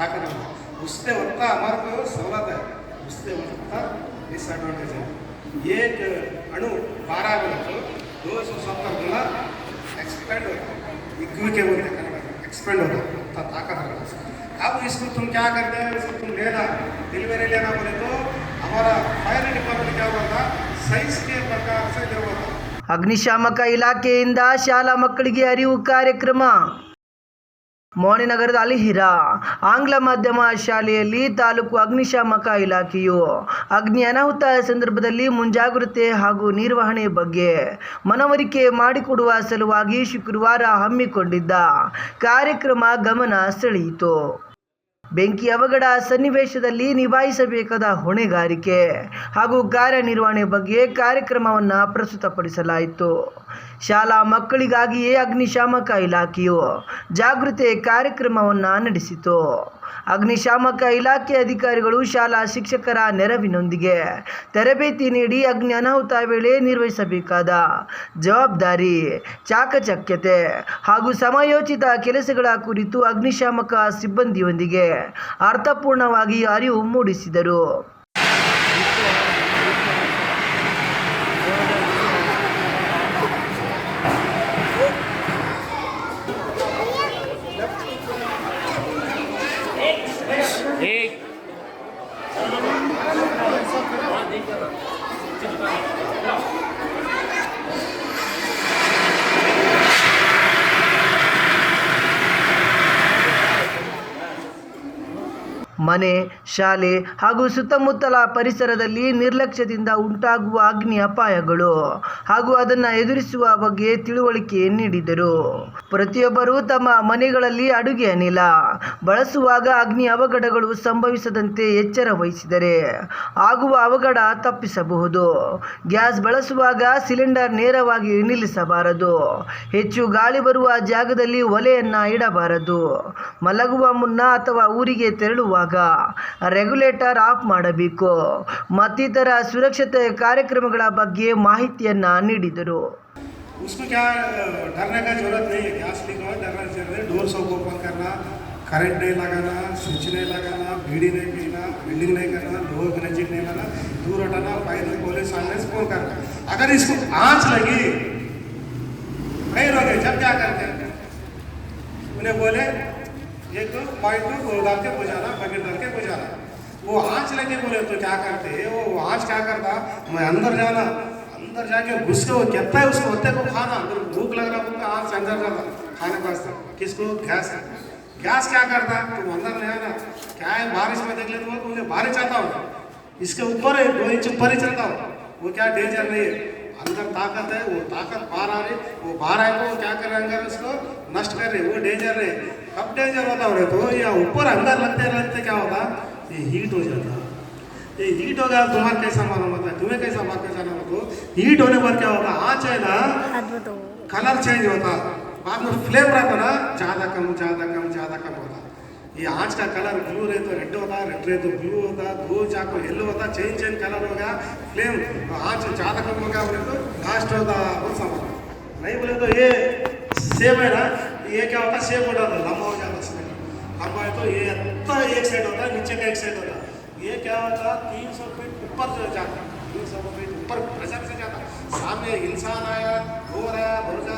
ताकत है उससे उतना हमारे को सहूलत है उससे उतना डिसएडवांटेज है एक अणु बारह में तो दो सौ सत्तर गुना एक्सपेंड होता है इक्विटी बोलते हैं कन्नड़ में एक्सपेंड होता है उतना ताकत है अब इसको तुम क्या करते हैं इसको तुम लेना डिलीवरी लेना बोले तो हमारा फायर डिपार्टमेंट क्या हुआ था साइज के प्रकार से ले हुआ था ಅಗ್ನಿಶಾಮಕ ಇಲಾಖೆಯಿಂದ ಶಾಲಾ ಮಕ್ಕಳಿಗೆ ಅರಿವು ಕಾರ್ಯಕ್ರಮ ಮೋಣಿನಗರದ ಅಲಿಹಿರ ಆಂಗ್ಲ ಮಾಧ್ಯಮ ಶಾಲೆಯಲ್ಲಿ ತಾಲೂಕು ಅಗ್ನಿಶಾಮಕ ಇಲಾಖೆಯು ಅಗ್ನಿ ಅನಾಹುತ ಸಂದರ್ಭದಲ್ಲಿ ಮುಂಜಾಗ್ರತೆ ಹಾಗೂ ನಿರ್ವಹಣೆ ಬಗ್ಗೆ ಮನವರಿಕೆ ಮಾಡಿಕೊಡುವ ಸಲುವಾಗಿ ಶುಕ್ರವಾರ ಹಮ್ಮಿಕೊಂಡಿದ್ದ ಕಾರ್ಯಕ್ರಮ ಗಮನ ಸೆಳೆಯಿತು. ಬೆಂಕಿ ಅವಘಡ ಸನ್ನಿವೇಶದಲ್ಲಿ ನಿಭಾಯಿಸಬೇಕಾದ ಹೊಣೆಗಾರಿಕೆ ಹಾಗೂ ಕಾರ್ಯನಿರ್ವಹಣೆ ಬಗ್ಗೆ ಕಾರ್ಯಕ್ರಮವನ್ನು ಪ್ರಸ್ತುತಪಡಿಸಲಾಯಿತು. ಶಾಲಾ ಮಕ್ಕಳಿಗಾಗಿಯೇ ಅಗ್ನಿಶಾಮಕ ಇಲಾಖೆಯು ಜಾಗೃತಿ ಕಾರ್ಯಕ್ರಮವನ್ನು ನಡೆಸಿತು. ಅಗ್ನಿಶಾಮಕ ಇಲಾಖೆ ಅಧಿಕಾರಿಗಳು ಶಾಲಾ ಶಿಕ್ಷಕರ ನೆರವಿನೊಂದಿಗೆ ತರಬೇತಿ ನೀಡಿ ಅಗ್ನಿ ಅನಾಹುತ ವೇಳೆ ನಿರ್ವಹಿಸಬೇಕಾದ ಜವಾಬ್ದಾರಿ, ಚಾಕಚಕ್ಯತೆ ಹಾಗೂ ಸಮಯೋಚಿತ ಕೆಲಸಗಳ ಕುರಿತು ಅಗ್ನಿಶಾಮಕ ಸಿಬ್ಬಂದಿಯೊಂದಿಗೆ ಅರ್ಥಪೂರ್ಣವಾಗಿ ಅರಿವು ಮೂಡಿಸಿದರು एक ಮನೆ, ಶಾಲೆ ಹಾಗೂ ಸುತ್ತಮುತ್ತಲ ಪರಿಸರದಲ್ಲಿ ನಿರ್ಲಕ್ಷ್ಯದಿಂದ ಉಂಟಾಗುವ ಅಗ್ನಿ ಅಪಾಯಗಳು ಹಾಗೂ ಅದನ್ನು ಎದುರಿಸುವ ಬಗ್ಗೆ ತಿಳುವಳಿಕೆ ನೀಡಿದರು. ಪ್ರತಿಯೊಬ್ಬರೂ ತಮ್ಮ ಮನೆಗಳಲ್ಲಿ ಅಡುಗೆ ಅನಿಲ ಬಳಸುವಾಗ ಅಗ್ನಿ ಅವಘಡಗಳು ಸಂಭವಿಸದಂತೆ ಎಚ್ಚರ ವಹಿಸಿದರೆ ಆಗುವ ಅವಘಡ ತಪ್ಪಿಸಬಹುದು. ಗ್ಯಾಸ್ ಬಳಸುವಾಗ ಸಿಲಿಂಡರ್ ನೇರವಾಗಿ ನಿಲ್ಲಿಸಬಾರದು. ಹೆಚ್ಚು ಗಾಳಿ ಬರುವ ಜಾಗದಲ್ಲಿ ಒಲೆಯನ್ನು ಇಡಬಾರದು. ಮಲಗುವ ಮುನ್ನ ಅಥವಾ ಊರಿಗೆ ತೆರಳುವಾಗ ರೆಗ್ಯುಲೇಟರ್ ಆಫ್ ಮಾಡಬೇಕು ಮತ್ತಿತರ ಸುರಕ್ಷತೆ ಕಾರ್ಯಕ್ರಮಗಳ ಬಗ್ಗೆ ಮಾಹಿತಿಯನ್ನು ನೀಡಿದರು उसमें क्या डरने का जरूरत नहीं है गैस लीक हो डरने की जरूरत है डोर सब ओपन करना करंट नहीं लगाना स्विच नहीं लगाना बीड़ी नहीं पीना बिल्डिंग नहीं करना लो एनर्जी नहीं लाना दूर हटाना फायर पुलिस आने से फोन करना अगर इसको आंच लगी फायर हो गए जब क्या करते हैं उन्हें बोले एक पॉइंट को डाल के बुझाना, बकेट डाल के बुझाना। वो आँच लगे बोले तो क्या करते वो आँच क्या करता? मैं अंदर जाना। अंदर जाके घुस के वो कहता है उसको होते को खाना। अगर भूख लग रहा तो आँच अंदर जाता खाने वास्ते। किसको? गैस। गैस क्या करता? तुम अंदर ले आना। क्या है? बारिश में देख लेते हो तो मुझे बारिश आता हूँ। इसके ऊपर है दो इंच ऊपर ही चलता हूँ। वो क्या डेंजर नहीं है। अंदर ताकत है, वो ताकत बाहर आ रही वो बाहर आए तो क्या कर रहे हैं अंदर उसको? नष्ट कर रहे वो डेंजर है। कब डेंजर होता हो रहे तो या ऊपर अंदर लगते लगते क्या होता ये हीट हो जाता ये हीट हो गया तुम्हारा कैसा मालूम होता है तुम्हें कैसा बात कैसा ना हो हीट होने पर क्या होता आँच है ना कलर चेंज होता बाद में फ्लेम रहता ना ज़्यादा कम ज़्यादा कम ज़्यादा कम होता ये आँच का कलर ब्लू रहे तो रेड होता रेड रहे तो ब्लू होता दो जाको येलो होता चेंज चेंज कलर हो गया फ्लेम आँच ज़्यादा कम हो गया बोले तो लास्ट होता वो समझ नहीं बोले तो ये सेम है ना ये क्या होता सेम होता है तो ये इतना एक साइड होता है, नीचे का एक साइड होता है। ये क्या होता है, तीन सौ फीट ऊपर जाता तीन सौ फीट ऊपर प्रेशर से जाता सामने इंसान आया डोर आया भरोसा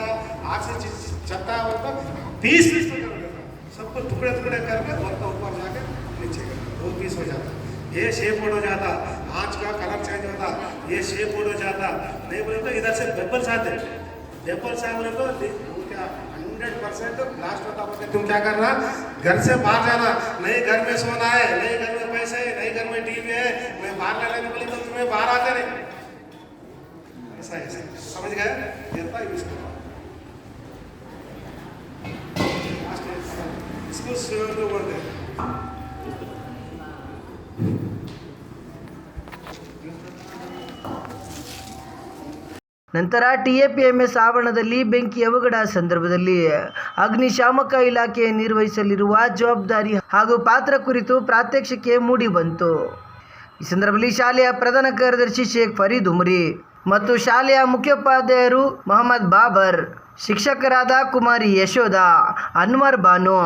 आग से चलता है मतलब पीस पीस में कर सबको टुकड़े टुकड़े करके का ऊपर जाके नीचे कर दो पीस हो जाता ये शेप हो जाता आँच का कलर चेंज होता ये शेप हो जाता नहीं बोले तो इधर से बेबल्स आते बेबल्स आए बोले तो हंड्रेड परसेंट ब्लास्ट होता बोलते, तुम क्या करना घर से बाहर जाना। नहीं घर में सोना है, नहीं घर में पैसे है, नहीं घर में टीवी है। मैं बाहर ले लेने बोले तो तुम्हें बाहर आते नहीं। ऐसा ऐसा समझ गए? इतना यूज़ करो इसको स्योर तो बोलते हैं। ನಂತರ ಟಿಎಪಿಎಂಎಸ್ ಆವರಣದಲ್ಲಿ ಬೆಂಕಿ ಅವಘಡ ಸಂದರ್ಭದಲ್ಲಿ ಅಗ್ನಿಶಾಮಕ ಇಲಾಖೆ ನಿರ್ವಹಿಸಲಿರುವ ಜವಾಬ್ದಾರಿ ಹಾಗೂ ಪಾತ್ರ ಕುರಿತು ಪ್ರಾತ್ಯಕ್ಷಿಕೆ ಮೂಡಿಬಂತು ಈ ಸಂದರ್ಭದಲ್ಲಿ ಶಾಲೆಯ ಪ್ರಧಾನ ಕಾರ್ಯದರ್ಶಿ ಶೇಖ್ ಫರೀದ್ ಉಮರಿ ಮತ್ತು ಶಾಲೆಯ ಮುಖ್ಯೋಪಾಧ್ಯಾಯರು ಮೊಹಮ್ಮದ್ ಬಾಬರ್, ಶಿಕ್ಷಕರಾದ ಕುಮಾರಿ ಯಶೋಧ, ಅನ್ವರ್ ಬಾನು,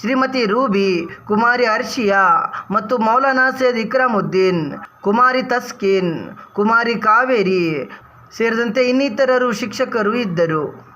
ಶ್ರೀಮತಿ ರೂಬಿ, ಕುಮಾರಿ ಅರ್ಷಿಯಾ ಮತ್ತು ಮೌಲಾನಾ ಸೈಯದ್ ಇಕ್ರಾಮುದ್ದೀನ್, ಕುಮಾರಿ ತಸ್ಕಿನ್, ಕುಮಾರಿ ಕಾವೇರಿ ಸೇರಿದಂತೆ ಇನ್ನಿತರರು ಶಿಕ್ಷಕರು ಇದ್ದರು.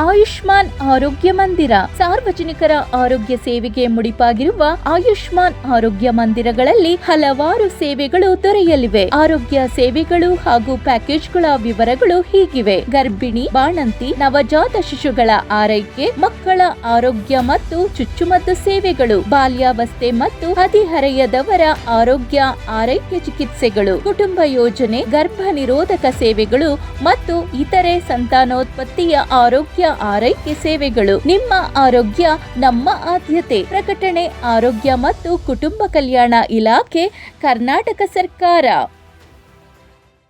ಆಯುಷ್ಮಾನ್ ಆರೋಗ್ಯ ಮಂದಿರ. ಸಾರ್ವಜನಿಕರ ಆರೋಗ್ಯ ಸೇವೆಗೆ ಮುಡಿಪಾಗಿರುವ ಆಯುಷ್ಮಾನ್ ಆರೋಗ್ಯ ಮಂದಿರಗಳಲ್ಲಿ ಹಲವಾರು ಸೇವೆಗಳು ದೊರೆಯಲಿವೆ. ಆರೋಗ್ಯ ಸೇವೆಗಳು ಹಾಗೂ ಪ್ಯಾಕೇಜ್ಗಳ ವಿವರಗಳು ಹೀಗಿವೆ. ಗರ್ಭಿಣಿ, ಬಾಣಂತಿ, ನವಜಾತ ಶಿಶುಗಳ ಆರೈಕೆ, ಮಕ್ಕಳ ಆರೋಗ್ಯ ಮತ್ತು ಚುಚ್ಚುಮದ್ದು ಸೇವೆಗಳು, ಬಾಲ್ಯಾವಸ್ಥೆ ಮತ್ತು ಹದಿಹರೆಯದವರ ಆರೋಗ್ಯ ಆರೈಕೆ ಚಿಕಿತ್ಸೆಗಳು, ಕುಟುಂಬ ಯೋಜನೆ ಗರ್ಭ ನಿರೋಧಕ ಸೇವೆಗಳು ಮತ್ತು ಇತರೆ ಸಂತಾನೋತ್ಪತ್ತಿಯ ಆರೋಗ್ಯ ಆರೈಕೆ ಸೇವೆಗಳು, ನಿಮ್ಮ ಆರೋಗ್ಯ, ನಮ್ಮ ಆದ್ಯತೆ, ಪ್ರಕಟಣೆ ಆರೋಗ್ಯ ಮತ್ತು ಕುಟುಂಬ ಕಲ್ಯಾಣ ಇಲಾಖೆ, ಕರ್ನಾಟಕ ಸರ್ಕಾರ.